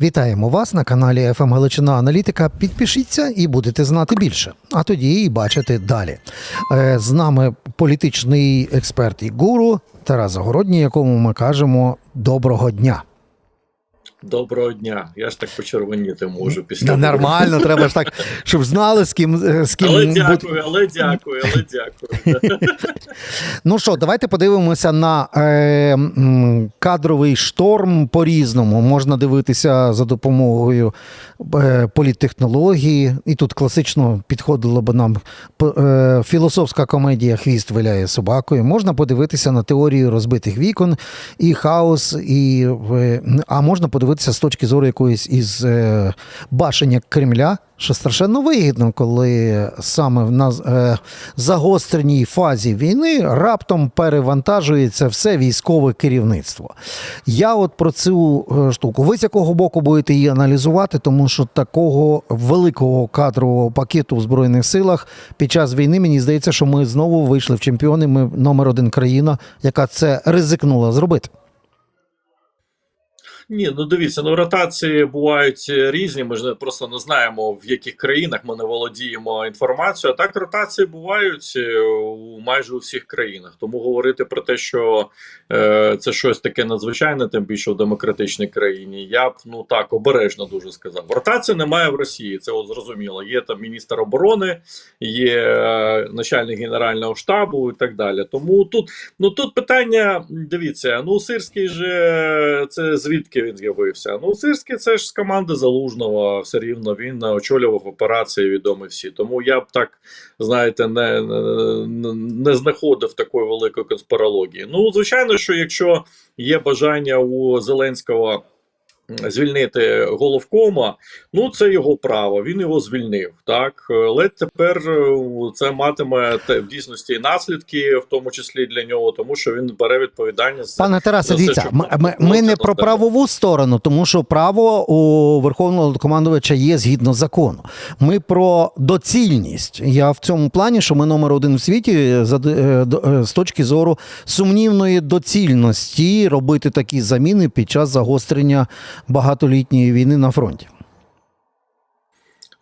Вітаємо вас на каналі FM Галичина Аналітика. Підпишіться і будете знати більше. А тоді і бачити далі. Е, З нами політичний експерт і гуру Тарас Загородній, якому ми кажемо доброго дня. Доброго дня. Я ж так почервоніти можу після. Да, нормально, треба ж так, щоб знали, з ким з ким Але дякую, але дякую, але дякую. Ну що, давайте подивимося на е, кадровий шторм по-різному. Можна дивитися за допомогою е, політтехнології. І тут класично підходило б нам е, філософська комедія Хвіст виляє собакою. Можна подивитися на теорію розбитих вікон і хаос, і, е, а можна подивитися з точки зору якоїсь із е, башення Кремля. Що страшенно вигідно, коли саме в нас е, загостреній фазі війни раптом перевантажується все військове керівництво. Я от про цю е, штуку. Ви з якого боку будете її аналізувати, тому що такого великого кадрового пакету в Збройних силах під час війни мені здається, що ми знову вийшли в чемпіони. Ми номер один країна, яка це ризикнула зробити. Ні, ну дивіться, ну ротації бувають різні. Ми ж просто не знаємо в яких країнах ми не володіємо інформацією. А так ротації бувають е, у майже у всіх країнах. Тому говорити про те, що е, це щось таке надзвичайне, тим більше в демократичній країні. Я б ну так обережно дуже сказав. Ротації немає в Росії. Це от зрозуміло. Є там міністр оборони, є е, начальник генерального штабу і так далі. Тому тут ну тут питання. Дивіться, ну Сирський же це звідки він з'явився? Ну Сирський це ж з команди залужного. Все рівно він очолював операції відомі всі. Тому я б так знаєте, не, не знаходив такої великої конспірології. Ну, звичайно, що якщо є бажання у Зеленського. Звільнити головкома, ну це його право. Він його звільнив. Так але тепер е, це матиме в дійсності наслідки, в тому числі для нього, тому що він бере відповідальність. Пане Тарасе, за дивіться, ми, ми, ми не про правову сторону, тому що право у верховного командувача є згідно закону. Ми про доцільність. Я в цьому плані, що ми номер один в світі е, е, з точки зору сумнівної доцільності робити такі заміни під час загострення багатолітньої війни на фронті.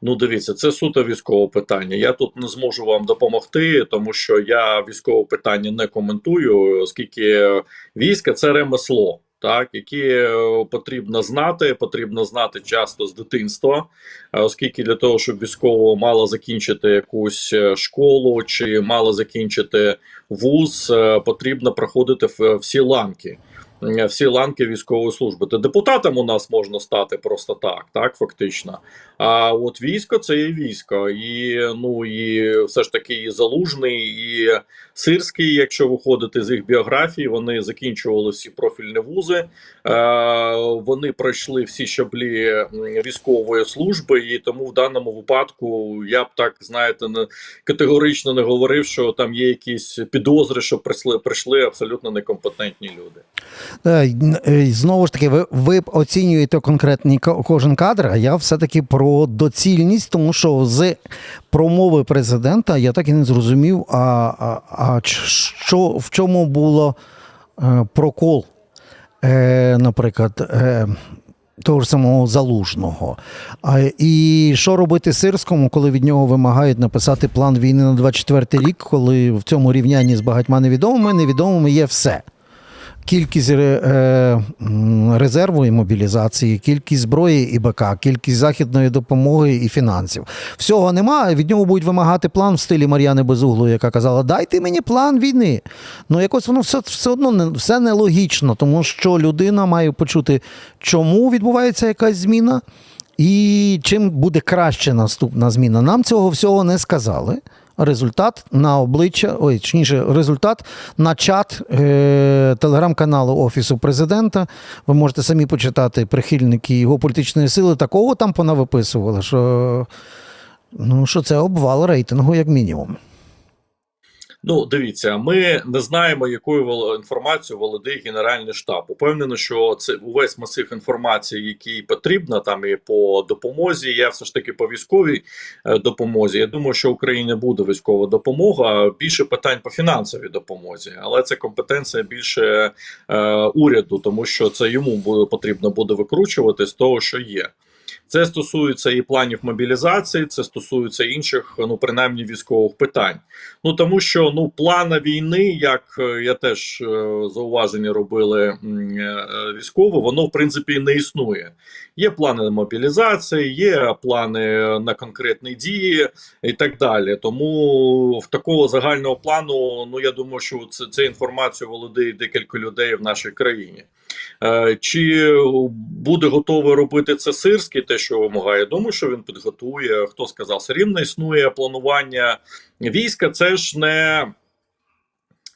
Ну, дивіться, це суто військове питання. Я тут не зможу вам допомогти, тому що я військове питання не коментую, оскільки війська це ремесло, так яке е, потрібно знати, потрібно знати часто з дитинства, е, оскільки для того, щоб військово мало закінчити якусь е, школу чи мало закінчити вуз, потрібно проходити всі ланки. Е, Всі ланки військової служби. Та депутатом у нас можна стати просто так, так фактично. А от військо це є військо, і ну і все ж таки і залужний, і сирський, якщо виходити з їх біографії, вони закінчували всі профільні вузи. Е, вони пройшли всі щаблі військової служби, і тому в даному випадку я б так знаєте, не категорично не говорив, що там є якісь підозри, що прийшли, прийшли абсолютно некомпетентні люди. Е, е, Знову ж таки, ви, ви оцінюєте конкретний кожен кадр, а я все-таки про доцільність, тому що з промови президента я так і не зрозумів, а, а, а що, в чому було е, прокол, наприклад. Того ж самого залужного. А, і що робити сирському, коли від нього вимагають написати план війни на 24 рік, коли в цьому рівнянні з багатьма невідомими невідомими є все кількість е, резерву і мобілізації, кількість зброї і БК, кількість західної допомоги і фінансів. Всього немає. Від нього будуть вимагати план в стилі Мар'яни Безуглої, яка казала: Дайте мені план війни. Ну якось воно все, все одно не все нелогічно, тому що людина має почути, чому відбувається якась зміна. І чим буде краще наступна зміна? Нам цього всього не сказали. Результат на обличчя, ой, точніше, результат на чат е- телеграм-каналу Офісу президента. Ви можете самі почитати прихильники його політичної сили. Такого там понавиписували, що, ну, що це обвал рейтингу, як мінімум. Ну, дивіться, ми не знаємо, якою інформацією володіє Генеральний штаб. Упевнено, що це увесь масив інформації, який потрібно, там і по допомозі. Я все ж таки по військовій е, допомозі. Я думаю, що Україні буде військова допомога. Більше питань по фінансовій допомозі, але це компетенція більше е, уряду, тому що це йому буде потрібно буде викручувати з того, що є. Це стосується і планів мобілізації, це стосується інших, ну принаймні військових питань. Ну тому що ну плана війни, як е, я теж е, зауваження робили е, військово, воно в принципі не існує. Є плани мобілізації, є плани на конкретні дії і так далі. Тому в такого загального плану, ну я думаю, що це, це інформацію володіє декілька людей в нашій країні. Е, Чи буде готовий робити це Сирський, те, що вимагає? Думаю, що він підготує. Хто сказав, все рівно існує планування війська. Це ж не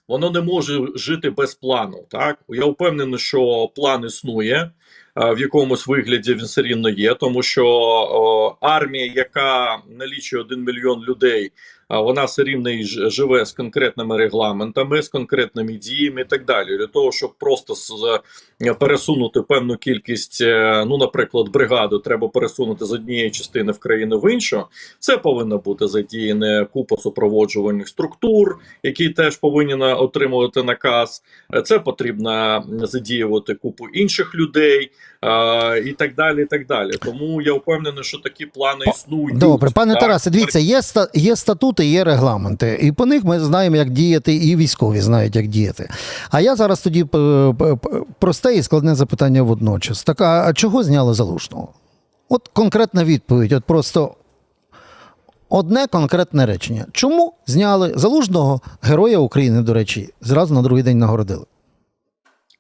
воно не може жити без плану. Так я впевнений, що план існує. е, В якомусь вигляді він все рівно є, тому що о, армія, яка налічує 1 мільйон людей, вона все рівно і живе з конкретними регламентами, з конкретними діями і так далі. Для того, щоб просто з, пересунути певну кількість, е, ну, наприклад, бригаду, треба пересунути з однієї частини в країну в іншу. Це повинна бути задіяна купа супроводжувальних структур, які теж повинні отримувати наказ. Е, Це потрібно задіювати купу інших людей. е, І так далі, і так далі. Тому я впевнений, що такі плани існують. Добре, пане Так? Тарасе, дивіться, є, є статути, є регламенти, і по них ми знаємо, як діяти, і військові знають, як діяти. А я зараз тоді п- п- п- просте і складне запитання водночас. Так, а чого зняли залужного? От конкретна відповідь, от просто одне конкретне речення. Чому зняли залужного героя України, до речі, зразу на другий день нагородили?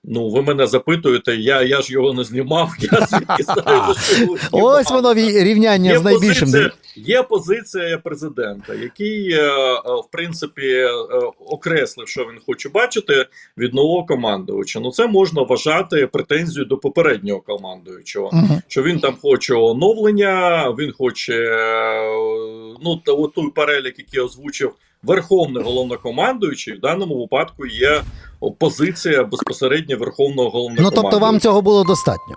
Ну, ви мене запитуєте, я, я ж його не знімав, я звідки знаю, що його. Ось воно рівняння Є з найбільшим. позиція, є позиція президента, який, е, е, в принципі, е, окреслив, що він хоче бачити від нового командувача. Ну, це можна вважати претензією до попереднього командуючого. Мгм. Що він там хоче оновлення, він хоче ну той перелік, який озвучив верховний головнокомандуючий. В даному випадку є позиція безпосередньо верховного Ну тобто вам цього було достатньо.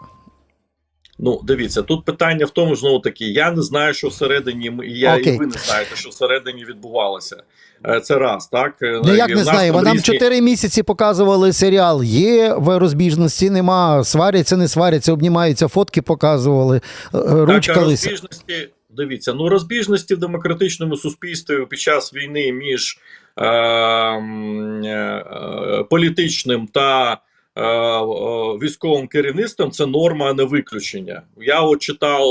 Ну, дивіться, тут питання в тому, знову таки, я не знаю, що всередині і я Окей. і ви не знаєте, що всередині відбувалося. Е, Це раз, так Е, Ну як і не знаю, там нам різні- чотири місяці показували серіал. Є в розбіжності, нема, сваряться, не сваряться, обнімаються, фотки показували, е, Так, розбіжності, дивіться, ну розбіжності в демократичному суспільстві під час війни між е, е, е, політичним та військовим керівництвом це норма, а не виключення. Я от читав,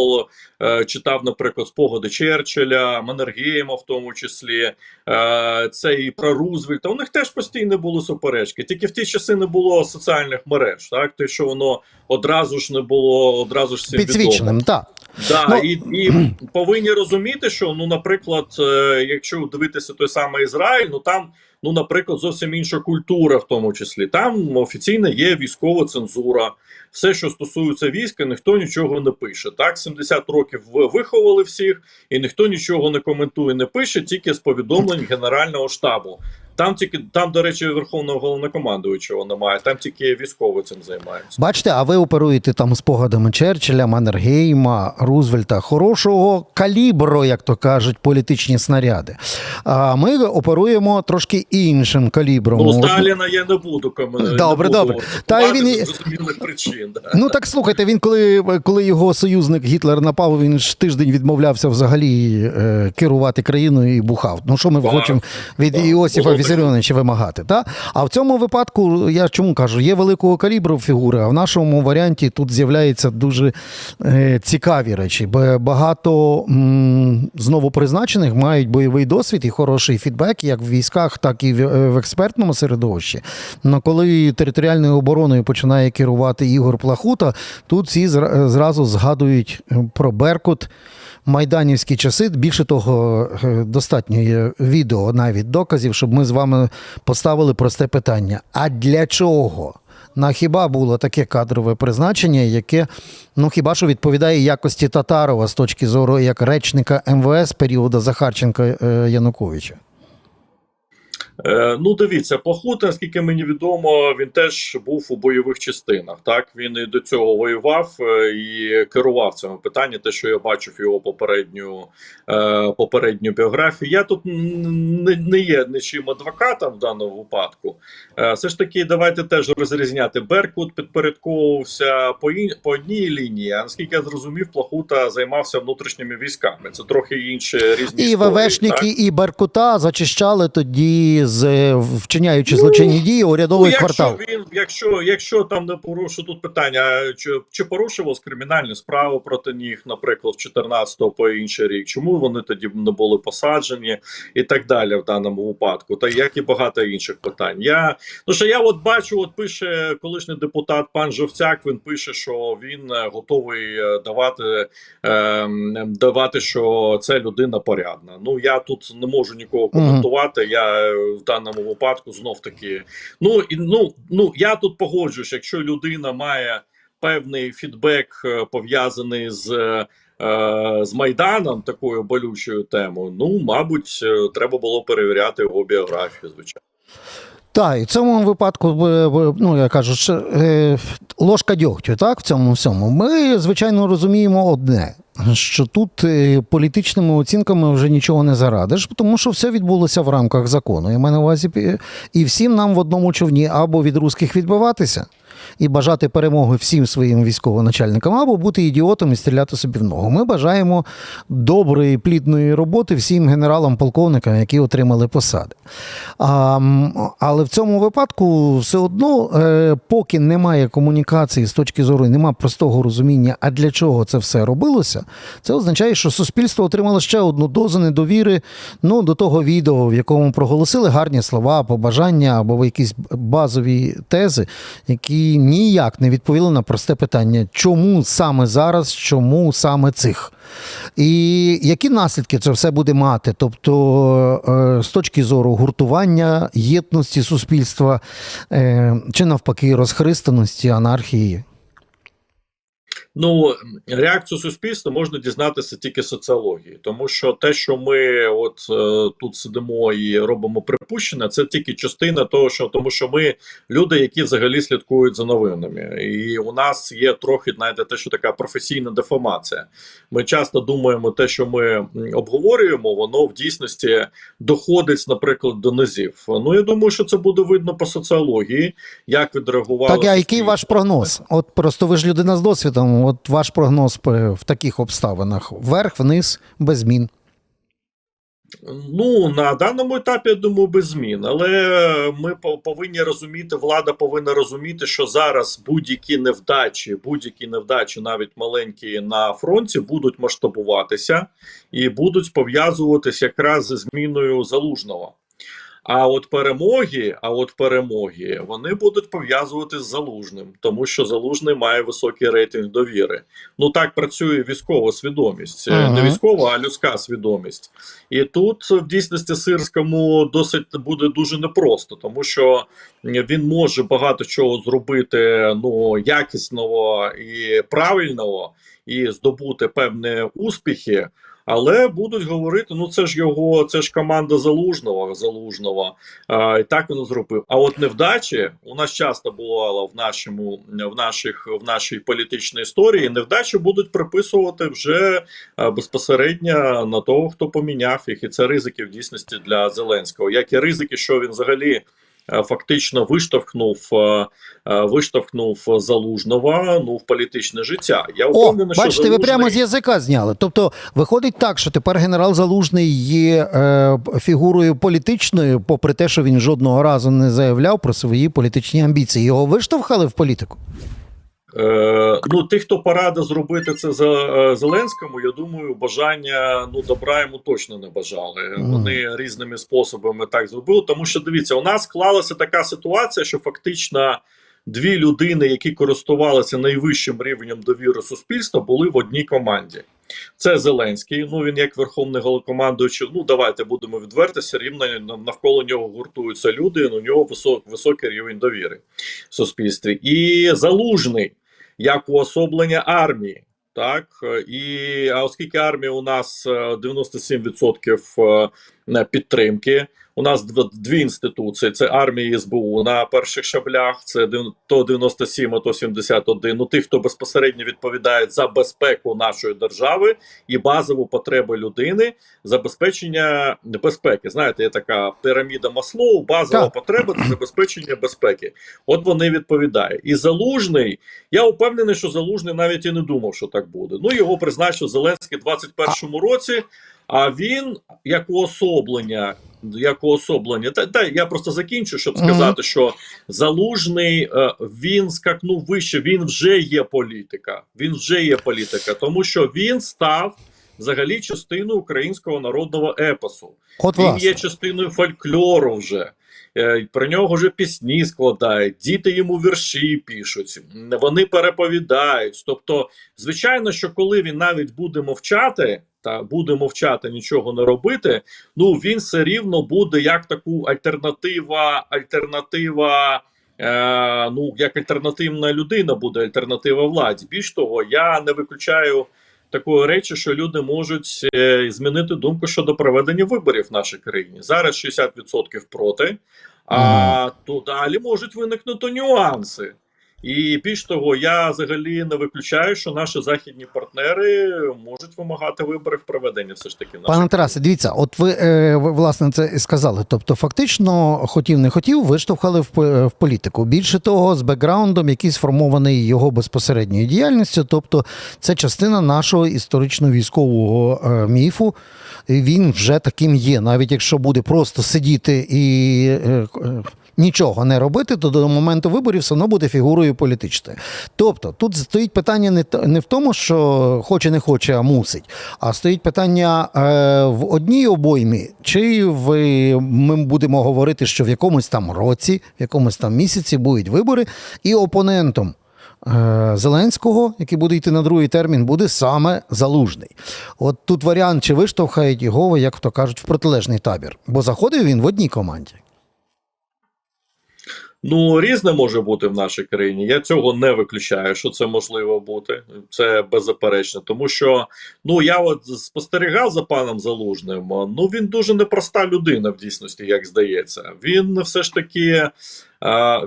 е, читав, наприклад, спогади Черчилля, Маннергейма в тому числі. Е, це і про Рузвельта. У них теж постійно були суперечки. Тільки в ті часи не було соціальних мереж. Так, те, що воно одразу ж не було, одразу ж всім відомо. Так. Да, Ну, і, і повинні розуміти, що ну, наприклад, е, якщо дивитися той самий Ізраїль, ну там, ну, наприклад, зовсім інша культура, в тому числі. Там офіційно є військова цензура. Все, що стосується війська, ніхто нічого не пише. Так, 70 років ви- виховали всіх, і ніхто нічого не коментує, не пише, тільки з повідомлень Генерального штабу. Там тільки там, до речі, верховного головнокомандуючого немає, там тільки військові цим займаються. Бачите, а ви оперуєте там спогадами Черчилля, Маннергейма, Рузвельта, хорошого калібру, як то кажуть, політичні снаряди. А ми оперуємо трошки іншим калібром. Ну, Сталіна я не буду коментувати. Добре, добре. Та й він зрозумілих причин. Да. Ну так слухайте, він коли, коли його союзник Гітлер напав, він ж тиждень відмовлявся взагалі е, керувати країною і бухав. Ну що ми Так, хочемо від так. Іосифа Таке. Вісаріоновича вимагати? Та? А в цьому випадку я чому кажу, є великого калібру фігури, а в нашому варіанті тут з'являються дуже е, цікаві речі. Бо багато м, знову призначених мають бойовий досвід і хороший фідбек, як в військах, так і в, е, в експертному середовищі. Но коли територіальною обороною починає керувати Ігор Плахута, тут всі зразу згадують про Беркут. Майданівські часи, більше того, е, достатньо є відео, навіть доказів, щоб ми з вами поставили просте питання: а для чого? На хіба було таке кадрове призначення, яке ну хіба що відповідає якості Татарова з точки зору як речника МВС періоду Захарченка е, Януковича? Е, ну, дивіться, Плахута, наскільки мені відомо, він теж був у бойових частинах. Так він і до цього воював е, і керував цими питаннями. Те, що я бачив його попередню е, попередню біографію. Я тут не, не є нічим адвокатом в даному випадку. Все ж таки, давайте теж розрізняти. Беркут підпорядковувався по ін, по одній лінії. А наскільки я зрозумів, Плахута займався внутрішніми військами. Це трохи інші різні І історії, ВВшники, так? і Беркута зачищали тоді, з, вчиняючи злочинні дії, урядовий ну, квартал. Якщо він, якщо, якщо там не порушив тут питання, чи, чи порушував кримінальні справи проти них, наприклад, в 14-го по інший рік, чому вони тоді не були посаджені і так далі в даному випадку, та як і багато інших питань. Я ну що я от бачу, от пише колишній депутат пан Жовцяк. Він пише, що він е, готовий е, давати, е, давати, що це людина порядна. Ну я тут не можу нікого коментувати. Я е, в даному випадку знов таки. Ну і ну, ну я тут погоджуюсь, якщо людина має певний фідбек е, пов'язаний з. е, е, З Майданом такою болючою темою, ну мабуть, треба було перевіряти його біографію, звичайно. Так, і в цьому випадку, ну я кажу, ложка дьогтю, так, в цьому всьому. Ми, звичайно, розуміємо одне. Що тут е, політичними оцінками вже нічого не зарадиш, тому що все відбулося в рамках закону. Я маю на увазі, е, і всім нам в одному човні або від русських відбиватися і бажати перемоги всім своїм військовоначальникам, або бути ідіотом і стріляти собі в ногу. Ми бажаємо доброї, плідної роботи всім генералам, полковникам, які отримали посади. А, але в цьому випадку все одно, е, поки немає комунікації з точки зору, немає простого розуміння, а для чого це все робилося, це означає, що суспільство отримало ще одну дозу недовіри ну, до того відео, в якому проголосили гарні слова, побажання або якісь базові тези, які ніяк не відповіли на просте питання, чому саме зараз, чому саме цих. І які наслідки це все буде мати? Тобто, е, з точки зору гуртування, єдності суспільства, е, чи навпаки, розхристаності, анархії? Ну, реакцію суспільства можна дізнатися тільки соціології, тому що те, що ми от е, тут сидимо і робимо припущення, це тільки частина того, що тому, що ми люди, які взагалі слідкують за новинами, і у нас є трохи знаєте, те, що така професійна деформація. Ми часто думаємо, те, що ми обговорюємо, воно в дійсності доходить, наприклад, до низів. Ну я думаю, що це буде видно по соціології, як відреагували Так, а який ваш прогноз? От просто ви ж людина з досвідом. От ваш прогноз в таких обставинах: вверх, вниз, без змін. Ну на даному етапі я думаю, без змін. Але ми повинні розуміти, влада повинна розуміти, що зараз будь-які невдачі, будь-які невдачі, навіть маленькі на фронті, будуть масштабуватися і будуть пов'язуватися якраз зі зміною залужного. А от перемоги, а от перемоги вони будуть пов'язувати з залужним, тому що залужний має високий рейтинг довіри. Ну так працює військова свідомість, Е, не військова, а людська свідомість. І тут в дійсності сирському досить буде дуже непросто, тому що він може багато чого зробити ну якісного і правильного, і здобути певні успіхи. Але будуть говорити: ну це ж його, це ж команда залужного залужного. А, і так він зробив. А от невдачі у нас часто бувало в нашому в наших в нашій політичній історії. Невдачі будуть приписувати вже безпосередньо на того, хто поміняв їх, і це ризики в дійсності для Зеленського. Як і ризики, що він взагалі. Е, Фактично виштовхнув е, е, виштовхнув залужного ну в політичне життя. Я О, впевнений, що бачите, ви прямо з язика зняли. Тобто, виходить так, що тепер генерал Залужний є е, фігурою політичною, попри те, що він жодного разу не заявляв про свої політичні амбіції. Його виштовхали в політику. Е, ну, тих, хто порада зробити це за е, Зеленському, я думаю, бажання ну добра йому точно не бажали. Мгм. Вони різними способами так зробили. Тому що дивіться, у нас склалася така ситуація, що фактично дві людини, які користувалися найвищим рівнем довіри суспільства, були в одній команді. Це Зеленський. Ну він як верховний головнокомандуючий, Ну давайте будемо відверти, все рівно навколо нього гуртуються люди. У нього висок, високий рівень довіри в суспільстві. І залужний як уособлення армії. Так і а оскільки армія у нас е, 97% е, підтримки, У нас дв- дві інституції: це армія і СБУ на перших шаблях. Це то 97, а то 71. Ну тих, хто безпосередньо відповідає за безпеку нашої держави і базову потребу людини, забезпечення безпеки. Знаєте, є така піраміда Маслоу, базова Так. потреба це забезпечення безпеки. От вони відповідають. І залужний, я впевнений, що залужний навіть і не думав, що так буде. Ну його призначив Зеленський в 21-му році. А він як уособлення, як уособлення, та, та я просто закінчу, щоб сказати, що залужний е, він скакнув вище. Він вже є політика. Він вже є політика, тому що він став взагалі частиною українського народного епосу. От Він власне. є частиною фольклору вже. Е, Про нього вже пісні складають, діти йому вірші пишуть, вони переповідають. Тобто, звичайно, що коли він навіть буде мовчати, та буде мовчати, нічого не робити, ну він все рівно буде як таку альтернатива, альтернатива. Е, ну, як альтернативна людина буде альтернатива владі. Більш того, я не виключаю такої речі, що люди можуть е, змінити думку щодо проведення виборів в нашій країні. Зараз 60% проти, а то далі можуть виникнути нюанси. І більш того, я взагалі не виключаю, що наші західні партнери можуть вимагати виборів проведення все ж таки Пане Тарасе, дивіться, от ви, е, ви власне це і сказали. Тобто, фактично, хотів не хотів, виштовхали в, по- в політику. Більше того, з бекграундом, який сформований його безпосередньою діяльністю. Тобто, це частина нашого історично-військового е, міфу. Він вже таким є. Навіть якщо буде просто сидіти і. Нічого не робити, то до моменту виборів все одно буде фігурою політичною. Тобто тут стоїть питання не, не в тому, що хоче, не хоче, а мусить, а стоїть питання е, в одній обоймі, чи в, ми будемо говорити, що в якомусь там році, в якомусь там місяці будуть вибори, і опонентом. е, Зеленського, який буде йти на другий термін, буде саме залужний. От тут варіант, чи виштовхають його, як то кажуть, в протилежний табір. Бо заходив він в одній команді. Ну, різне може бути в нашій країні. Я цього не виключаю, що це можливо бути. Це беззаперечно. Тому що ну я от спостерігав за паном Залужним. Ну він дуже непроста людина в дійсності, як здається. Він все ж таки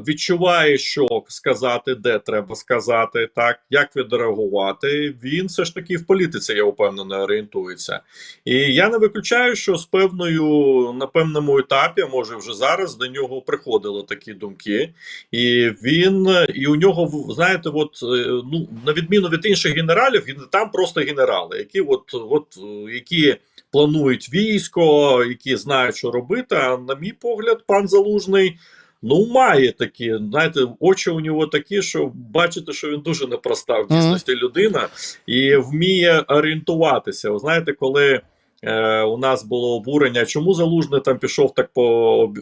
відчуває, що сказати, де треба сказати, так як відреагувати. Він все ж таки в політиці, я впевнений, орієнтується. І я не виключаю, що з певною на певному етапі, може вже зараз, до нього приходили такі думки, і він і у нього знаєте, от е, ну на відміну від інших генералів, він там просто генерали, які от, от які планують військо, які знають, що робити. А на мій погляд, пан Залужний. Ну, має такі, знаєте, очі у нього такі, що бачите, що він дуже непроста в дійсності людина і вміє орієнтуватися. Ви знаєте, коли е, у нас було обурення, чому залужний там пішов так по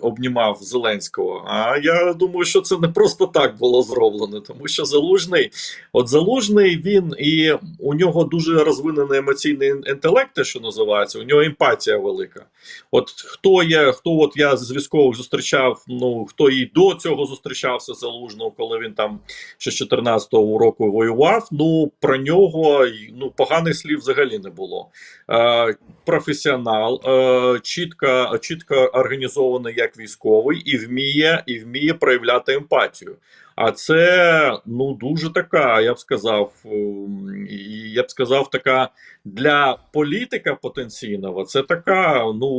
обнімав Зеленського? А я думаю, що це не просто так було зроблено, тому що залужний, от залужний він і у нього дуже розвинений емоційний інтелект, те, що називається, у нього емпатія велика. От хто є, хто от я з військових зустрічав, ну хто і до цього зустрічався залужного, коли він там ще з 14-го року воював. Ну про нього ну поганих слів взагалі не було. Е, професіонал, е, чітко, чітко організований як військовий, і вміє, і вміє проявляти емпатію. А це ну дуже така, я б сказав, ем, я б сказав, така для політика потенційного. Це така, ну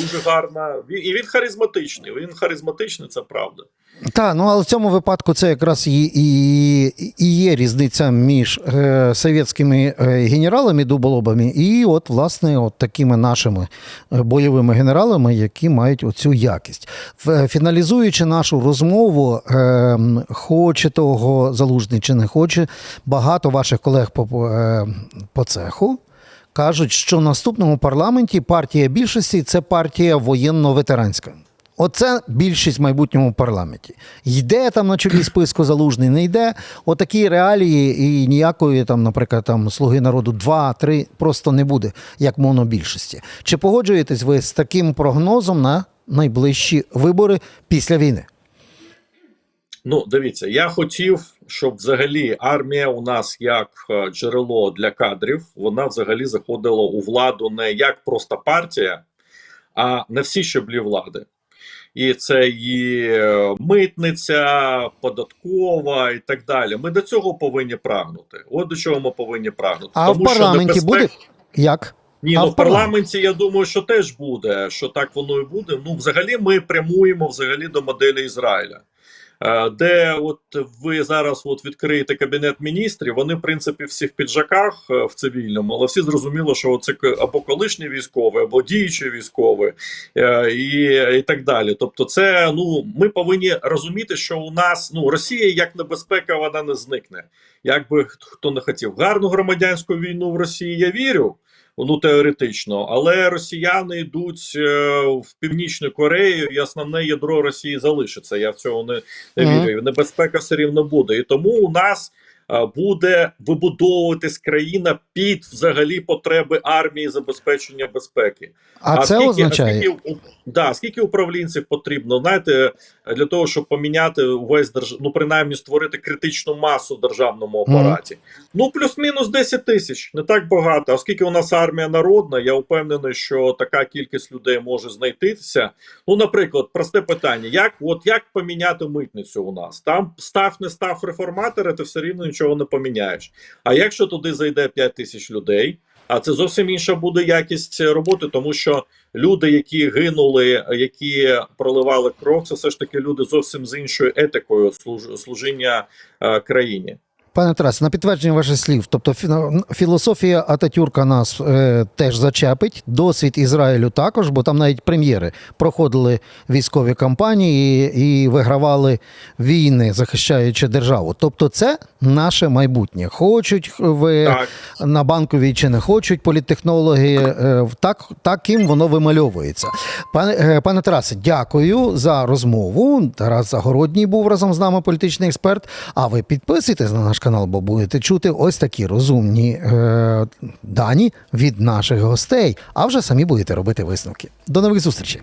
дуже гарна. І він харизматичний. Він харизматичний, це правда. Так, ну але в цьому випадку це якраз і, і, і є різниця між е, совєтськими е, генералами дуболобами і, от, власне, от такими нашими е, бойовими генералами, які мають оцю якість. Фіналізуючи нашу розмову, е, хоче того залужний чи не хоче, багато ваших колег по, е, по цеху. Кажуть, що в наступному парламенті партія більшості це партія воєнно-ветеранська. Оце більшість в майбутньому парламенті. Йде там на чолі списку залужний, не йде. Отакі реалії і ніякої там, наприклад, там слуги народу 2-3 просто не буде, як монобільшості. Чи погоджуєтесь ви з таким прогнозом на найближчі вибори після війни? Ну, дивіться, я хотів, щоб взагалі армія у нас як е, джерело для кадрів, вона взагалі заходила у владу не як просто партія, а на всі щаблі влади. І це і е, митниця, податкова і так далі. Ми до цього повинні прагнути. От до чого ми повинні прагнути. А в парламенті буде як? Ні, А ну в парламенті я думаю, що теж буде. Що так воно і буде. Ну, взагалі, ми прямуємо взагалі до моделі Ізраїля. Е, Де от ви зараз от відкриєте кабінет міністрів, вони в принципі всі в піджаках е, в цивільному, але всі зрозуміло, що це або колишні військові, або діючі військові, е, і, і так далі. Тобто, це ну ми повинні розуміти, що у нас ну Росія як небезпека, вона не зникне. Як би хто не хотів гарну громадянську війну в Росії, я вірю. Ну, теоретично, але росіяни йдуть е, в північну Корею, і основне ядро Росії залишиться. Я в цього не, не вірю. Небезпека все рівно буде. І тому у нас буде вибудовуватись країна під взагалі потреби армії забезпечення безпеки. А, це скільки, означає. А скільки, да, скільки управлінців потрібно, знаєте, для того, щоб поміняти увесь держ... ну принаймні створити критичну масу в державному апараті. Ну, плюс-мінус 10 тисяч, не так багато. Оскільки у нас армія народна, я впевнений, що така кількість людей може знайтися. Ну, наприклад, просте питання: як от як поміняти митницю у нас? Там став не став реформатори, ти все рівно нічого не поміняєш. А якщо туди зайде 5 тисяч людей? А це зовсім інша буде якість роботи, тому що люди, які гинули, які проливали кров, це все ж таки люди зовсім з іншою етикою служ- служіння е, країні. Пане Тарасе, на підтвердження ваших слів, тобто фі- філософія Ататюрка нас е, теж зачепить, досвід Ізраїлю також, бо там навіть прем'єри проходили військові кампанії і, і вигравали війни, захищаючи державу. Тобто, це наше майбутнє. Хочуть ви Так. на банковій чи не хочуть політтехнологи, е, так, таким воно вимальовується. Пане, е, пане Тарасе, дякую за розмову. Тарас Загородній був разом з нами, політичний експерт. А ви підписуйтесь на наш канал, бо будете чути ось такі розумні е, дані від наших гостей. А вже самі будете робити висновки. До нових зустрічей.